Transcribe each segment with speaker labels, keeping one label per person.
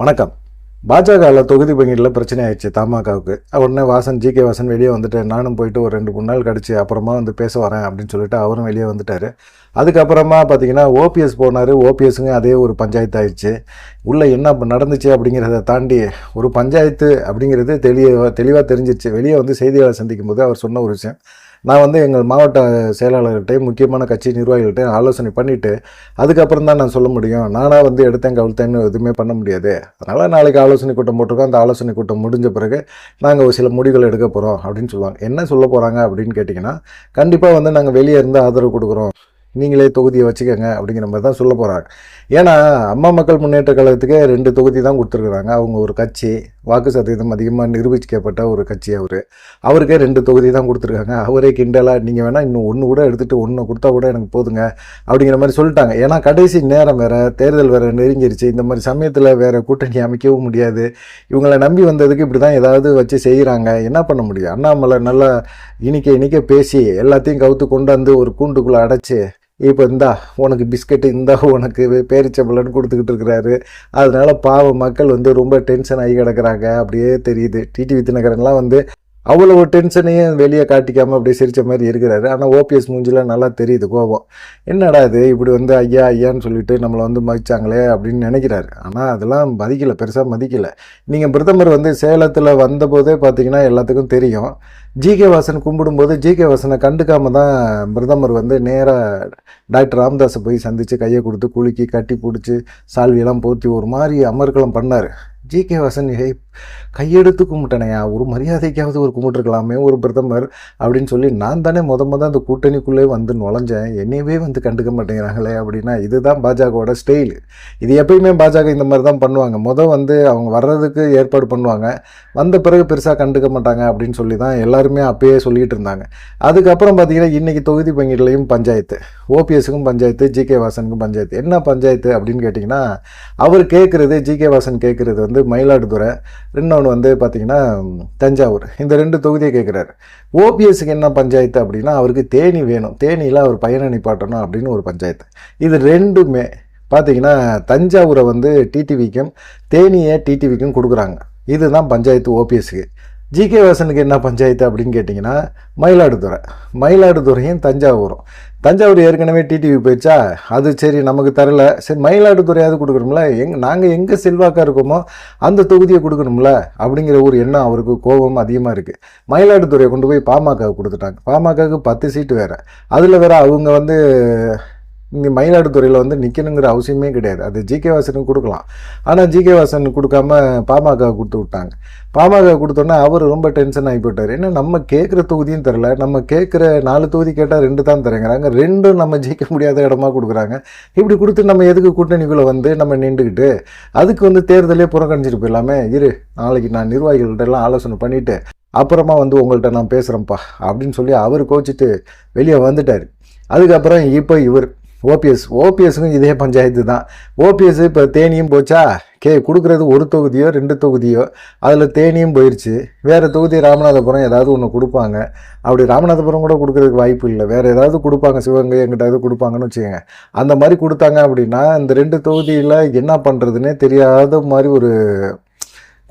Speaker 1: வணக்கம். பாஜகவில் தொகுதி பங்கீட்டில் பிரச்சனை ஆயிடுச்சு தமாகாவுக்கு உடனே வாசன் ஜி கே வாசன் வெளியே வந்துட்டு நானும் போயிட்டு ஒரு ரெண்டு மூணு நாள் கடிச்சு அப்புறமா வந்து பேச வரேன் அப்படின்னு சொல்லிட்டு அவரும் வெளியே வந்துட்டார். அதுக்கப்புறமா பார்த்தீங்கன்னா ஓபிஎஸ் போனார். ஓபிஎஸ்ங்க அதே ஒரு பஞ்சாயத்து ஆயிடுச்சு. உள்ளே என்ன நடந்துச்சு அப்படிங்கிறத தாண்டி ஒரு பஞ்சாயத்து அப்படிங்கிறது தெளிவாக தெளிவாக தெரிஞ்சிச்சு வெளியே வந்து செய்தியாளர் சந்திக்கும் போது அவர் சொன்ன ஒரு விஷயம் நான் வந்து எங்கள் மாவட்ட செயலாளர்கிட்டையும் முக்கியமான கட்சி நிர்வாகிகள்கிட்டையும் ஆலோசனை பண்ணிவிட்டு அதுக்கப்புறம் தான் நான் சொல்ல முடியும். நானாக வந்து எடுத்தேன் கவிழ்த்தேன்னு எதுவுமே பண்ண முடியாது. அதனால் நாளைக்கு ஆலோசனை கூட்டம் போட்டிருக்கோம். அந்த ஆலோசனை கூட்டம் முடிஞ்ச பிறகு நாங்கள் ஒரு சில முடிவுகள் எடுக்க போகிறோம் அப்படின்னு சொல்லுவாங்க. என்ன சொல்ல போகிறாங்க அப்படின்னு கேட்டிங்கன்னா கண்டிப்பாக வந்து நாங்கள் வெளியே இருந்து ஆதரவு கொடுக்குறோம். நீங்களே தொகுதியை வச்சுக்கோங்க அப்படிங்கிற மாதிரி தான் சொல்ல போகிறாங்க ஏன்னா அம்மா மக்கள் முன்னேற்ற கழகத்துக்கே ரெண்டு தொகுதி தான் கொடுத்துருக்குறாங்க. அவங்க ஒரு கட்சி வாக்கு சதவீதம் அதிகமாக நிரூபிக்கப்பட்ட ஒரு கட்சி அவர். அவருக்கே ரெண்டு தொகுதி தான் கொடுத்துருக்காங்க. அவரே கிண்டலாக நீங்கள் வேணால் இன்னும் ஒன்று கூட எடுத்துகிட்டு ஒன்று கொடுத்தா கூட எனக்கு போதுங்க அப்படிங்கிற மாதிரி சொல்லிட்டாங்க. ஏன்னா கடைசி நேரம் வேறு தேர்தல் வேறு நெருங்கிருச்சு. இந்த மாதிரி சமயத்தில் வேறு கூட்டணி அமைக்கவும் முடியாது. இவங்களை நம்பி வந்ததுக்கு இப்படி தான் ஏதாவது வச்சு செய்கிறாங்க என்ன பண்ண முடியும்? அண்ணாமலை நல்லா இனிக்க இனிக்க பேசி எல்லாத்தையும் கவுத்து கொண்டு வந்து ஒரு கூண்டுக்குள்ளே அடைச்சி இப்போ இந்தா உனக்கு பிஸ்கெட்டு இந்தா உனக்கு பேரிச்சம்பளன்னு கொடுத்துக்கிட்டு இருக்கிறாரு. அதனால பாவம் மக்கள் வந்து ரொம்ப டென்ஷன் ஆகி கிடக்குறாங்க. அப்படியே தெரியுது. டிடிவி தினகரன்லாம் வந்து அவ்வளோ டென்ஷனையும் வெளியே காட்டிக்காமல் அப்படியே சிரிச்ச மாதிரி இருக்கிறாரு. ஆனால் ஓபிஎஸ் மூஞ்சிலாம் நல்லா தெரியுது கோபம். என்னடா இது? இப்படி வந்து ஐயா ஐயான்னு சொல்லிட்டு நம்மளை வந்து மதிச்சாங்களே அப்படின்னு நினைக்கிறாரு. ஆனால் அதெல்லாம் மதிக்கலை பெருசாக மதிக்கலை. நீங்கள் பிரதமர் வந்து சேலத்தில் வந்தபோதே பார்த்தீங்கன்னா எல்லாத்துக்கும் தெரியும். ஜிகே வாசன் கும்பிடும்போது ஜிகே வாசனை கண்டுக்காம தான் பிரதமர் வந்து நேராக டாக்டர் ராமதாஸை போய் சந்தித்து கையை கொடுத்து குலுக்கி கட்டி பிடிச்சி சால்வியெல்லாம் போற்றி ஒரு மாதிரி அமர்க்கலம் பண்ணார். ஜிகே வாசன் ஹே கையெடுத்து கும்பிட்டனையா? ஒரு மரியாதைக்காவது ஒரு கும்பிட்டுருக்கலாமே ஒரு பிரதமர் அப்படின்னு சொல்லி நான் தானே முத முத அந்த கூட்டணிக்குள்ளே வந்து நுழைஞ்சேன். என்னையவே வந்து கண்டுக்க மாட்டேங்கிறாங்களே அப்படின்னா இதுதான் பாஜகவோட ஸ்டைல் இது எப்பயுமே பாஜக இந்த மாதிரி தான் பண்ணுவாங்க. முத வந்து அவங்க வர்றதுக்கு ஏற்பாடு பண்ணுவாங்க. வந்த பிறகு பெருசாக கண்டுக்க மாட்டாங்க அப்படின்னு சொல்லி தான் எல்லாருமே அப்பயே சொல்லிகிட்டு இருந்தாங்க. அதுக்கப்புறம் பார்த்தீங்கன்னா இன்றைக்கி தொகுதி பங்கீடுலையும் பஞ்சாயத்து. ஓபிஎஸ்க்கும் பஞ்சாயத்து ஜிகே வாசனுக்கும் பஞ்சாயத்து. என்ன பஞ்சாயத்து அப்படின்னு கேட்டிங்கன்னா அவர் கேட்குறது ஜிகே வாசன் கேட்குறது வந்து மயிலாடுதுறை இன்னொன்று வந்து பார்த்திங்கன்னா தஞ்சாவூர். இந்த ரெண்டு தொகுதியை கேட்குறாரு ஓபிஎஸ்க்கு என்ன பஞ்சாயத்து அப்படின்னா அவருக்கு தேனி வேணும். தேனியில் அவர் பயண நிப்பாட்டணும் அப்படின்னு ஒரு பஞ்சாயத்து. இது ரெண்டுமே பார்த்திங்கன்னா தஞ்சாவூரை வந்து டிடிவிக்கும் தேனியை டிடிவிக்கும் கொடுக்குறாங்க. இதுதான் பஞ்சாயத்து ஓபிஎஸ்க்கு ஜிகே வாசனுக்கு என்ன பஞ்சாயத்து அப்படின்னு கேட்டிங்கன்னா மயிலாடுதுறை. மயிலாடுதுறையும் தஞ்சாவூரும். தஞ்சாவூர் ஏற்கனவே டிடிவி போயிடுச்சா? அது சரி நமக்கு தரல. சரி மயிலாடுதுறையாவது கொடுக்கணும்ல? எங் நாங்கள் எங்கே செல்வாக்காக இருக்கோமோ அந்த தொகுதியை கொடுக்கணும்ல? அப்படிங்கிற ஒரு எண்ணம் அவருக்கு கோபம் அதிகமாக இருக்குது மயிலாடுதுறையை கொண்டு போய் பாமக கொடுத்துட்டாங்க. பாமகவுக்கு பத்து சீட்டு வேறு. அதில் வேறு அவங்க வந்து இங்கே மயிலாடுதுறையில் வந்து நிற்கணுங்கிற அவசியமே கிடையாது. அது ஜிகே வாசனுக்கு கொடுக்கலாம். ஆனால் ஜிகே வாசன் கொடுக்காம பாமக கொடுத்து விட்டாங்க. பாமக கொடுத்தோன்னே அவர் ரொம்ப டென்ஷன் ஆகி போயிட்டார். ஏன்னா நம்ம கேட்குற தொகுதியும் தரல நம்ம கேட்குற நாலு தொகுதி கேட்டால் ரெண்டு தான் தரேங்கிறாங்க. ரெண்டும் நம்ம ஜெயிக்க முடியாத இடமா கொடுக்குறாங்க. இப்படி கொடுத்து நம்ம எதுக்கு கூட்டணிக்குள்ளே வந்து நம்ம நின்றுக்கிட்டு அதுக்கு வந்து தேர்தலே புறக்கணிச்சிட்டு போயிடலாமே. இரு நாளைக்கு நான் நிர்வாகிகள்கிட்ட எல்லாம் ஆலோசனை பண்ணிவிட்டு அப்புறமா வந்து உங்கள்கிட்ட நான் பேசுகிறேன்ப்பா அப்படின்னு சொல்லி அவர் கோச்சிட்டு வெளியே வந்துட்டார். அதுக்கப்புறம் இப்போ இவர் ஓபிஎஸ் ஓபிஎஸ்க்கும் இதே பஞ்சாயத்து தான். ஓபிஎஸ் இப்போ தேனியும் போச்சா? கே கொடுக்குறது ஒரு தொகுதியோ ரெண்டு தொகுதியோ? அதில் தேனியும் போயிடுச்சு வேறு தொகுதி ராமநாதபுரம் ஏதாவது ஒன்று கொடுப்பாங்க. அப்படி ராமநாதபுரம் கூட கொடுக்குறதுக்கு வாய்ப்பு இல்லை. வேறு ஏதாவது கொடுப்பாங்க சிவகங்கை எங்கிட்டாவது கொடுப்பாங்கன்னு வச்சுக்கோங்க. அந்த மாதிரி கொடுத்தாங்க அப்படின்னா இந்த ரெண்டு தொகுதியில் என்ன பண்ணுறதுனே தெரியாத மாதிரி ஒரு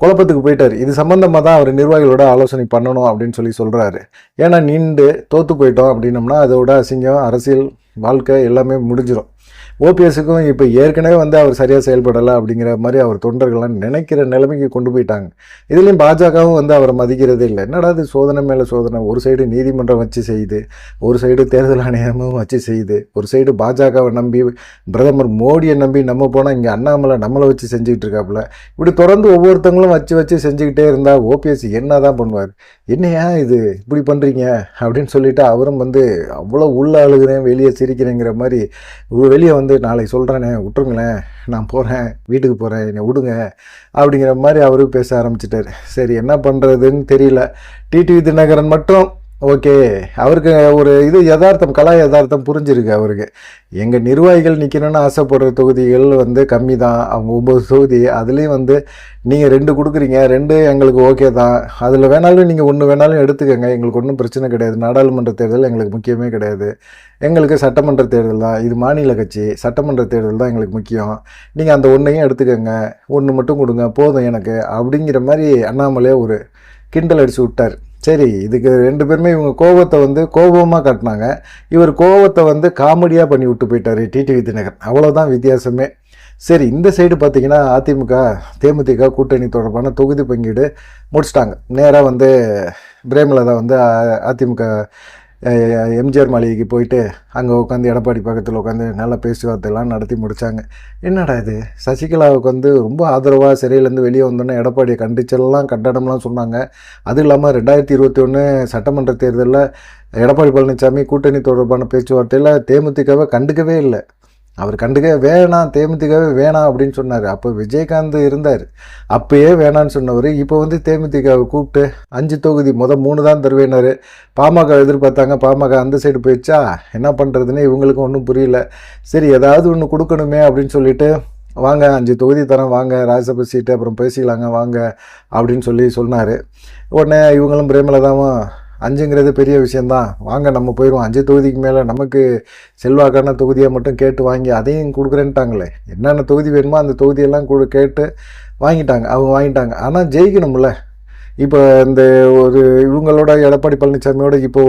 Speaker 1: குழப்பத்துக்கு போயிட்டார். இது சம்மந்தமாக தான் அவர் நிர்வாகிகளோட ஆலோசனை பண்ணணும் அப்படின்னு சொல்லி சொல்கிறாரு ஏன்னா நின்று தோற்று போயிட்டோம் அப்படின்னம்னா அதோட அசிங்கம் அரசியல் வாழ்க்கை எல்லாமே முடிஞ்சிடும் ஓபிஎஸ்க்கும் இப்போ ஏற்கனவே வந்து அவர் சரியாக செயல்படலை அப்படிங்கிற மாதிரி அவர் தொண்டர்கள்லாம் நினைக்கிற நிலைமைக்கு கொண்டு போயிட்டாங்க. இதுலேயும் பாஜகவும் வந்து அவரை மதிக்கிறதே இல்லை. என்னடா இது சோதனை மேலே சோதனை? ஒரு சைடு நீதிமன்றம் வச்சு செய்யுது ஒரு சைடு தேர்தல் ஆணையமும் வச்சு செய்யுது ஒரு சைடு பாஜகவை நம்பி பிரதமர் மோடியை நம்பி நம்ம போனால் இங்கே அண்ணாமலை நம்மளை வச்சு செஞ்சுக்கிட்டு இருக்காப்புல. இப்படி தொடர்ந்து ஒவ்வொருத்தங்களும் வச்சு வச்சு செஞ்சுக்கிட்டே இருந்தால் ஓபிஎஸ் என்ன தான் பண்ணுவார்? என்னையா இது இப்படி பண்ணுறீங்க அப்படின்னு சொல்லிட்டு அவரும் வந்து அவ்வளோ உள்ள அழுகிறேன் வெளியே சிரிக்கிறேங்கிற மாதிரி வெளியே வந்து நாளைக்கு சொல்கிறேனே விட்டுருங்களேன் நான் போகிறேன் வீட்டுக்கு போகிறேன் என்னை விடுங்க அப்படிங்கிற மாதிரி அவரும் பேச ஆரம்பிச்சிட்டாரு. சரி என்ன பண்ணுறதுன்னு தெரியல. டிடிவி தினகரன் மட்டும் ஓகே. அவருக்கு ஒரு இது யதார்த்தம் கலா யதார்த்தம் புரிஞ்சிருக்கு அவருக்கு. எங்கள் நிர்வாகிகள் நிற்கணும்னு ஆசைப்படுற தொகுதிகள் வந்து கம்மி தான் அவங்க ஒம்பது தொகுதி அதுலேயும் வந்து நீங்கள் ரெண்டு கொடுக்குறீங்க ரெண்டு எங்களுக்கு ஓகே தான். அதில் வேணாலும் நீங்கள் ஒன்று வேணாலும் எடுத்துக்கோங்க. எங்களுக்கு ஒன்றும் பிரச்சனை கிடையாது. நாடாளுமன்ற தேர்தல் எங்களுக்கு முக்கியமே கிடையாது. எங்களுக்கு சட்டமன்ற தேர்தல் தான். இது மாநில கட்சி சட்டமன்ற தேர்தல் தான் எங்களுக்கு முக்கியம். நீங்கள் அந்த ஒன்றையும் எடுத்துக்கோங்க. ஒன்று மட்டும் கொடுங்க. போதும் எனக்கு. அப்படிங்கிற மாதிரி அண்ணாமலையே ஒரு கிண்டல் அடித்து விட்டார். சரி இதுக்கு ரெண்டு பேருமே இவங்க கோபத்தை வந்து கோபமாக காட்டினாங்க. இவர் கோபத்தை வந்து காமெடியாக பண்ணி விட்டு போயிட்டார் டிடிவி தினகர் அவ்வளோதான் வித்தியாசமே. சரி இந்த சைடு பார்த்தீங்கன்னா அதிமுக தேமுதிக கூட்டணி தொடர்பான தொகுதி பங்கீடு முடிச்சிட்டாங்க. நேராக வந்து பிரேமலதா வந்து அதிமுக எம்ஜிஆர் மாளிகைக்கு போயிட்டு அங்கே உட்காந்து எடப்பாடி பக்கத்தில் உட்காந்து நல்லா பேச்சுவார்த்தைலாம் நடத்தி முடித்தாங்க என்னடா இது? சசிகலாவுக்கு வந்து ரொம்ப ஆதரவாக சிறையிலேருந்து வெளியே வந்தோன்னே எடப்பாடியை கண்டிச்செல்லாம் கண்டனம்லாம் சொன்னாங்க. அதுவும் இல்லாமல் ரெண்டாயிரத்தி இருபத்தி ஒன்று சட்டமன்ற தேர்தலில் எடப்பாடி பழனிசாமி கூட்டணி தொடர்பான பேச்சுவார்த்தையில் தேமுதிகவை கண்டுக்கவே இல்லை. அவர் கண்டுக்க வேணாம் தேமுதிகவே வேணாம் அப்படின்னு சொன்னார். அப்போ விஜயகாந்த் இருந்தார். அப்பயே வேணான்னு சொன்னவர் இப்போ வந்து தேமுதிகாவை கூப்பிட்டு அஞ்சு தொகுதி மொதல் மூணு தான் தருவேனாரு பாமக எதிர்பார்த்தாங்க பாமக அந்த சைடு போயிடுச்சா? என்ன பண்ணுறதுன்னு இவங்களுக்கும் ஒன்றும் புரியல. சரி ஏதாவது ஒன்று கொடுக்கணுமே அப்படின்னு சொல்லிட்டு வாங்க அஞ்சு தொகுதி தரேன் வாங்க ராஜ்யசபா சீட்டு அப்புறம் பேசிக்கலாங்க வாங்க அப்படின்னு சொல்லி சொன்னார். உடனே இவங்களும் பிரேமலதாவும் அஞ்சுங்கிறது பெரிய விஷயந்தான் வாங்க நம்ம போயிடுவோம் அஞ்சு தொகுதிக்கு மேலே நமக்கு செல்வாக்கான தொகுதியை மட்டும் கேட்டு வாங்கி அதையும் கொடுக்குறேன்ட்டாங்களே. என்னென்ன தொகுதி வேணுமோ அந்த தொகுதியெல்லாம் கொடு கேட்டு வாங்கிட்டாங்க. அவங்க வாங்கிட்டாங்க. ஆனால் ஜெயிக்கணும்ல. இப்போ இந்த ஒரு இவங்களோட எடப்பாடி பழனிசாமியோட இப்போ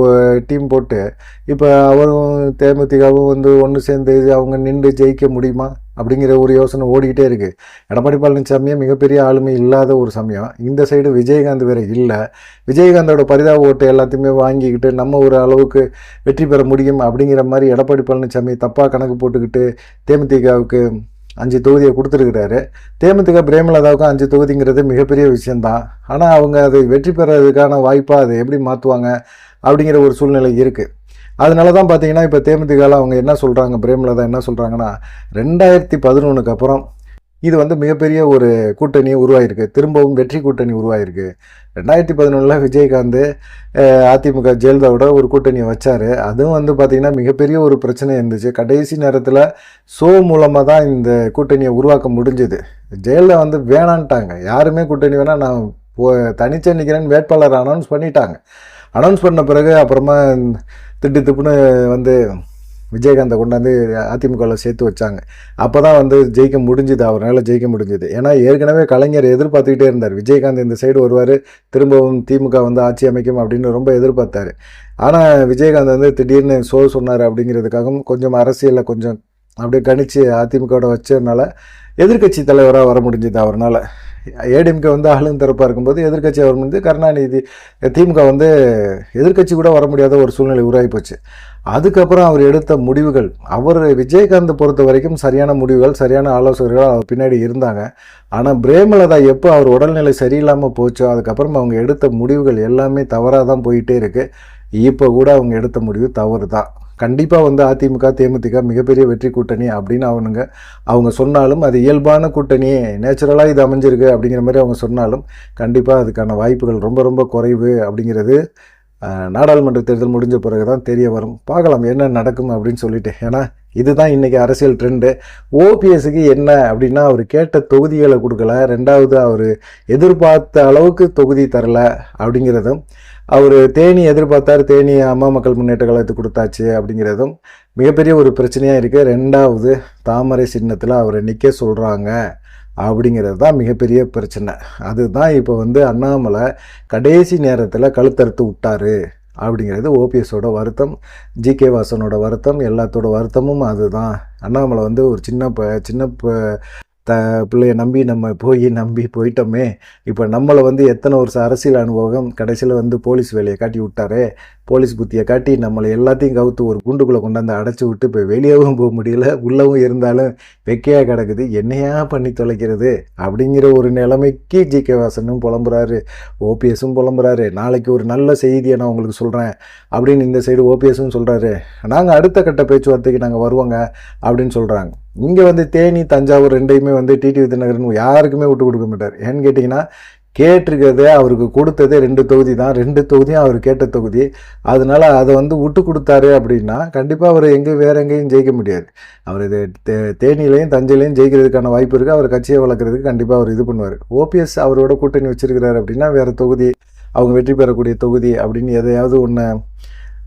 Speaker 1: டீம் போட்டு இப்போ அவரும் தேமுதிகவும் வந்து ஒன்று சேர்ந்து அவங்க நின்று ஜெயிக்க முடியுமா? அப்படிங்கிற ஒரு யோசனை ஓடிக்கிட்டே இருக்குது எடப்பாடி பழனிசாமியே மிகப்பெரிய ஆளுமை இல்லாத ஒரு சமயம். இந்த சைடு விஜயகாந்த் வேற இல்லை. விஜயகாந்தோட பரிதாப ஓட்டு எல்லாத்தையுமே வாங்கிக்கிட்டு நம்ம ஒரு அளவுக்கு வெற்றி பெற முடியும் அப்படிங்கிற மாதிரி எடப்பாடி பழனிசாமி தப்பாக கணக்கு போட்டுக்கிட்டு தேமுதிகவுக்கு அஞ்சு தொகுதியை கொடுத்துருக்கிறாரு. தேமுதிக பிரேமலதாவுக்கும் அஞ்சு தொகுதிங்கிறது மிகப்பெரிய விஷயந்தான் ஆனால் அவங்க அதை வெற்றி பெறதுக்கான வாய்ப்பாக அதை எப்படி மாற்றுவாங்க அப்படிங்கிற ஒரு சூழ்நிலை இருக்குது அதனால தான் பார்த்தீங்கன்னா இப்போ தேமுதிகால அவங்க என்ன சொல்கிறாங்க பிரேமலதா என்ன சொல்கிறாங்கன்னா ரெண்டாயிரத்தி பதினொன்றுக்கு அப்புறம் இது வந்து மிகப்பெரிய ஒரு கூட்டணி உருவாயிருக்கு. திரும்பவும் வெற்றி கூட்டணி உருவாயிருக்கு. ரெண்டாயிரத்தி பதினொன்றில் விஜயகாந்த் அதிமுக ஜெயலலிதாவோட ஒரு கூட்டணியை வச்சார். அதுவும் வந்து பார்த்திங்கன்னா மிகப்பெரிய ஒரு பிரச்சனை இருந்துச்சு. கடைசி நேரத்தில் ஷோ மூலமாக தான் இந்த கூட்டணியை உருவாக்க முடிஞ்சது. ஜெயலலிதா வந்து வேணான்ட்டாங்க. யாருமே கூட்டணி வேணால் நான் போ தனிச்சே நிற்கிறேன்னு வேட்பாளர் அனௌன்ஸ் பண்ணிட்டாங்க. அனௌன்ஸ் பண்ண பிறகு அப்புறமா திட்டு திப்புன்னு வந்து விஜயகாந்தை கொண்டாந்து அதிமுகவில் சேர்த்து வச்சாங்க. அப்போ தான் வந்து ஜெயிக்க முடிஞ்சுது அவரால் ஜெயிக்க முடிஞ்சுது. ஏன்னா ஏற்கனவே கலைஞர் எதிர்பார்த்துக்கிட்டே இருந்தார். விஜயகாந்த் இந்த சைடு வருவார் திரும்பவும் திமுக வந்து ஆட்சி அமைக்கும் அப்படின்னு ரொம்ப எதிர்பார்த்தார். ஆனால் விஜயகாந்த் வந்து திடீர்னு சோ சொன்னார் அப்படிங்கிறதுக்காகவும் கொஞ்சம் அரசியலில் கொஞ்சம் அப்படியே கணிச்சு அதிமுகவோட வச்சதுனால எதிர்க்கட்சி தலைவராக வர முடிஞ்சுது அவரால் ஏடிஎம்கே வந்து ஆளும் தரப்பாக இருக்கும்போது எதிர்க்கட்சி அவர் வந்து கருணாநிதி திமுக வந்து எதிர்க்கட்சி கூட வர முடியாத ஒரு சூழ்நிலை உருவாகி போச்சு. அதுக்கப்புறம் அவர் எடுத்த முடிவுகள் அவர் விஜயகாந்த் பொறுத்த வரைக்கும் சரியான முடிவுகள் சரியான ஆலோசகர்கள் அவர் பின்னாடி இருந்தாங்க. ஆனால் பிரேமலதா எப்போ அவர் உடல்நிலை சரியில்லாமல் போச்சோ அதுக்கப்புறம் அவங்க எடுத்த முடிவுகள் எல்லாமே தவறாக தான் போயிட்டே இருக்குது இப்போ கூட அவங்க எடுத்த முடிவு தவறு தான் கண்டிப்பாக வந்து அதிமுக தேமுதிக மிகப்பெரிய வெற்றி கூட்டணி அப்படின்னு அவனுங்க அவங்க சொன்னாலும் அது இயல்பான கூட்டணி நேச்சுரலாக இது அமைஞ்சிருக்கு அப்படிங்கிற மாதிரி அவங்க சொன்னாலும் கண்டிப்பாக அதுக்கான வாய்ப்புகள் ரொம்ப ரொம்ப குறைவு அப்படிங்கிறது நாடாளுமன்ற தேர்தல் முடிஞ்ச பிறகு தான் தெரிய வரும். பார்க்கலாம் என்ன நடக்கும் அப்படின்னு சொல்லிட்டு. ஏன்னா இதுதான் இன்றைக்கி அரசியல் ட்ரெண்டு ஓபிஎஸ்க்கு என்ன அப்படின்னா அவர் கேட்ட தொகுதிகளை கொடுக்கல. ரெண்டாவது அவர் எதிர்பார்த்த அளவுக்கு தொகுதி தரல அப்படிங்கிறதும் அவர் தேனி எதிர்பார்த்தார் தேனி அம்மா மக்கள் முன்னேற்ற கழகத்துக்கு கொடுத்தாச்சு அப்படிங்கிறதும் மிகப்பெரிய ஒரு பிரச்சனையாக இருக்குது ரெண்டாவது தாமரை சின்னத்தில் அவரை நிற்க சொல்கிறாங்க அப்படிங்கிறது தான் மிகப்பெரிய பிரச்சனை. அதுதான் இப்போ வந்து அண்ணாமலை கடைசி நேரத்தில் கழுத்தறுத்து விட்டார். அப்படிங்கிறது ஓபிஎஸோட வருத்தம் ஜிகே வாசனோட வருத்தம் எல்லாத்தோட வருத்தமும் அதுதான். அண்ணாமலை வந்து ஒரு சின்ன ப சின்ன ப த பிள்ளைய நம்பி நம்ம போய் நம்பி போயிட்டோமே. இப்போ நம்மளை வந்து எத்தனை வருஷம் அரசியல் அனுபவம் கடைசியில் வந்து போலீஸ் வேலையை காட்டி விட்டாரே. போலீஸ் புத்தியை காட்டி நம்மளை எல்லாத்தையும் கவுத்து ஒரு குண்டுக்குள்ளே கொண்டாந்து அடைச்சி விட்டு இப்போ வெளியவும் போக முடியல. உள்ளவும் இருந்தாலும் வெக்கையாக கிடக்குது. என்னையா பண்ணி தொலைக்கிறது? அப்படிங்கிற ஒரு நிலைமைக்கு ஜி. கே. வாசனும் புலம்புறாரு. ஓபிஎஸும் புலம்புறாரு. நாளைக்கு ஒரு நல்ல செய்தியை நான் உங்களுக்கு சொல்கிறேன் அப்படின்னு இந்த சைடு ஓபிஎஸும் சொல்கிறாரு நாங்கள் அடுத்த கட்ட பேச்சுவார்த்தைக்கு நாங்கள் வருவோங்க அப்படின்னு சொல்கிறாங்க இங்கே வந்து தேனி தஞ்சாவூர் ரெண்டையுமே வந்து டிடி வித்யநகர்னு யாருக்குமே விட்டு கொடுக்க மாட்டார். ஏன்னு கேட்டிங்கன்னா கேட்டிருக்கிறதே அவருக்கு கொடுத்ததே ரெண்டு தொகுதி தான். ரெண்டு தொகுதியும் அவர் கேட்ட தொகுதி. அதனால அதை வந்து விட்டு கொடுத்தாரு அப்படின்னா கண்டிப்பாக அவர் எங்கேயும் வேற எங்கேயும் ஜெயிக்க முடியாது. அவர் இது தே தேனியிலையும் தஞ்சையிலையும் ஜெயிக்கிறதுக்கான வாய்ப்பு இருக்குது அவர் கட்சியை வளர்க்குறதுக்கு கண்டிப்பாக அவர் இது பண்ணுவார். ஓபிஎஸ் அவரோட கூட்டணி வச்சிருக்கிறாரு அப்படின்னா வேறு தொகுதி அவங்க வெற்றி பெறக்கூடிய தொகுதி அப்படின்னு எதையாவது ஒன்று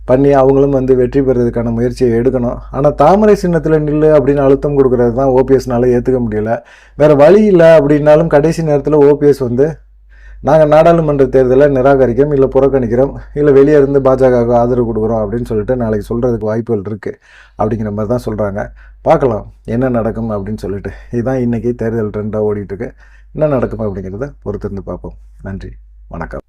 Speaker 1: பண்ணி அவங்களும் வந்து வெற்றி பெறதுக்கான முயற்சியை எடுக்கணும். ஆனால் தாமரை சின்னத்தில் நில்லு அப்படின்னு அழுத்தம் கொடுக்கறது தான் ஓபிஎஸ்னால ஏற்றுக்க முடியல. வேறு வழி இல்லை அப்படின்னாலும் கடைசி நேரத்தில் ஓபிஎஸ் வந்து நாங்கள் நாடாளுமன்ற தேர்தலை நிராகரிக்கிறோம் இல்லை புறக்கணிக்கிறோம் இல்லை வெளியே இருந்து பாஜகவுக்கு ஆதரவு கொடுக்குறோம் அப்படின்னு சொல்லிட்டு நாளைக்கு சொல்கிறதுக்கு வாய்ப்புகள் இருக்குது அப்படிங்கிற மாதிரி தான் சொல்கிறாங்க பார்க்கலாம் என்ன நடக்கும் அப்படின்னு சொல்லிட்டு. இதுதான் இன்றைக்கி தேர்தல் ட்ரெண்டாக ஓடிட்டுருக்கு என்ன நடக்கும் அப்படிங்கிறத பொறுத்திருந்து பார்ப்போம். நன்றி வணக்கம்.